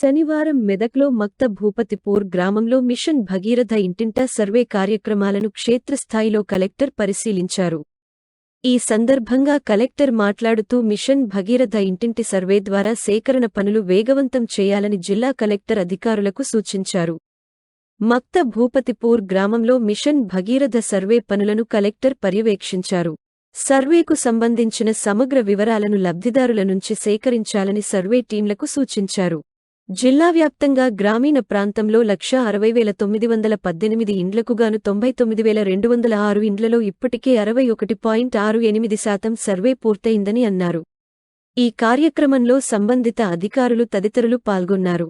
శనివారం మెదక్లో మక్త భూపతిపూర్ గ్రామంలో మిషన్ భగీరథ ఇంటింటా సర్వే కార్యక్రమాలను క్షేత్రస్థాయిలో కలెక్టర్ పరిశీలించారు. ఈ సందర్భంగా కలెక్టర్ మాట్లాడుతూ మిషన్ భగీరథ ఇంటింటి సర్వే ద్వారా సేకరణ పనులు వేగవంతం చేయాలని జిల్లా కలెక్టర్ అధికారులకు సూచించారు. మక్త భూపతిపూర్ గ్రామంలో మిషన్ భగీరథ సర్వే పనులను కలెక్టర్ పర్యవేక్షించారు. సర్వేకు సంబంధించిన సమగ్ర వివరాలను లబ్ధిదారుల నుంచి సేకరించాలని సర్వే టీంలకు సూచించారు. జిల్లా వ్యాప్తంగా గ్రామీణ ప్రాంతంలో లక్ష అరవై వేల తొమ్మిది వందల పద్దెనిమిది ఇండ్లకుగాను తొంభై తొమ్మిది వేల రెండు వందల ఆరు ఇండ్లలో ఇప్పటికే అరవై ఒకటి పాయింట్ ఆరు ఎనిమిది శాతం సర్వే పూర్తయిందని అన్నారు. ఈ కార్యక్రమంలో సంబంధిత అధికారులు తదితరులు పాల్గొన్నారు.